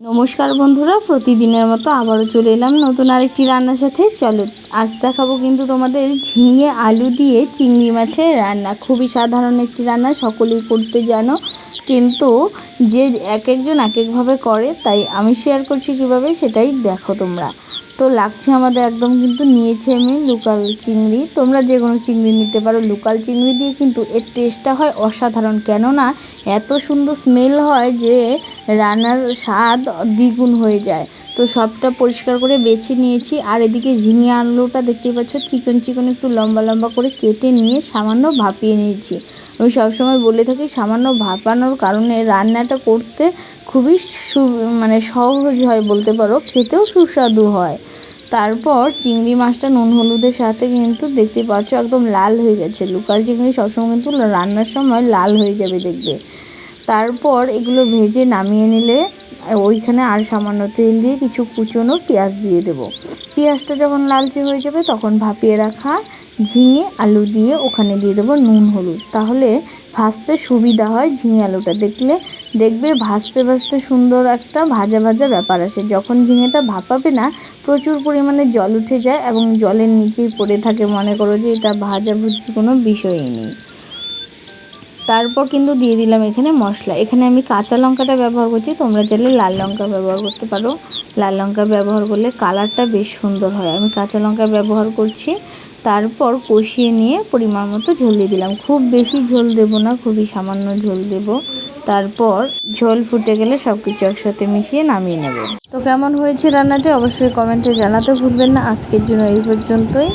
নমস্কার বন্ধুরা, প্রতিদিনের মতো আবারও চলে এলাম নতুন আরেকটি রান্নার সাথে। চলো, আজ দেখাবো কিন্তু তোমাদের ঝিঙে আলু দিয়ে চিংড়ি মাছের রান্না। খুবই সাধারণ একটি রান্না, সকলেই করতে জানো। কিন্তু যে এক একজন এক একভাবে করে, তাই আমি শেয়ার করছি কীভাবে সেটাই দেখো তোমরা। তো লাগছে আমাদের একদম কিন্তু নিয়েছি আমি লোকাল চিংড়ি। তোমরা যে কোনো চিংড়ি নিতে পারো লোকাল চিংড়ি দিয়ে কিন্তু এর টেস্টটা হয় অসাধারণ। কেননা এত সুন্দর স্মেল হয় যে রান্নার স্বাদ দ্বিগুণ হয়ে যায়। তো সবটা পরিষ্কার করে বেছে নিয়েছি। আর এদিকে ঝিঙে আলুটা দেখতে পাচ্ছ, চিকন চিকন একটু লম্বা লম্বা করে কেটে নিয়ে সামান্য ভাপিয়ে নিয়েছি। আমি সবসময় বলে থাকি সামান্য ভাপানোর কারণে রান্নাটা করতে খুবই সু মানে সহজ হয় বলতে পারো, খেতেও সুস্বাদু হয়। তারপর চিংড়ি মাছটা নুন হলুদের সাথে কিন্তু দেখতে পাচ্ছ একদম লাল হয়ে গেছে। লোকাল চিংড়ি সবসময় কিন্তু রান্নার সময় লাল হয়ে যাবে দেখবে। তারপর এগুলো ভেজে নামিয়ে নিলে ওইখানে আর সামান্য তেল দিয়ে কিছু কুচনো পেঁয়াজ দিয়ে দেবো। পেঁয়াজটা যখন লালচে হয়ে যাবে তখন ভাপিয়ে রাখা ঝিঙে আলু দিয়ে ওখানে দিয়ে দেবো নুন, হলুদ। তাহলে ভাজতে সুবিধা হয় ঝিঙে আলুটা। দেখলে দেখবে ভাজতে ভাজতে সুন্দর একটা ভাজা ভাজা ব্যাপার আসে। যখন ঝিঙেটা ভাপাবে না, প্রচুর পরিমাণে জল উঠে যায় এবং জলের নিচেই পড়ে থাকে। মনে করো যে এটা ভাজাভুজির কোনো বিষয়ই নেই। তারপর কিন্তু দিয়ে দিলাম এখানে মশলা। এখানে আমি কাঁচা লঙ্কাটা ব্যবহার করছি, তোমরা চাইলে লাল লঙ্কা ব্যবহার করতে পারো। লাল লঙ্কা ব্যবহার করলে কালারটা বেশ সুন্দর হয়। আমি কাঁচা লঙ্কা ব্যবহার করছি, তারপর কষিয়ে নিয়ে পরিমাণ মতো ঝোল দিয়ে দিলাম। খুব বেশি ঝোল দেব না, খুবই সামান্য ঝোল দেব। তারপর ঝোল ফুটে গেলে সব কিছু একসাথে মিশিয়ে নামিয়ে নেব। তো কেমন হয়েছে রান্নাটি অবশ্যই কমেন্টে জানাতে ভুলবেন না। আজকের জন্য এই পর্যন্তই।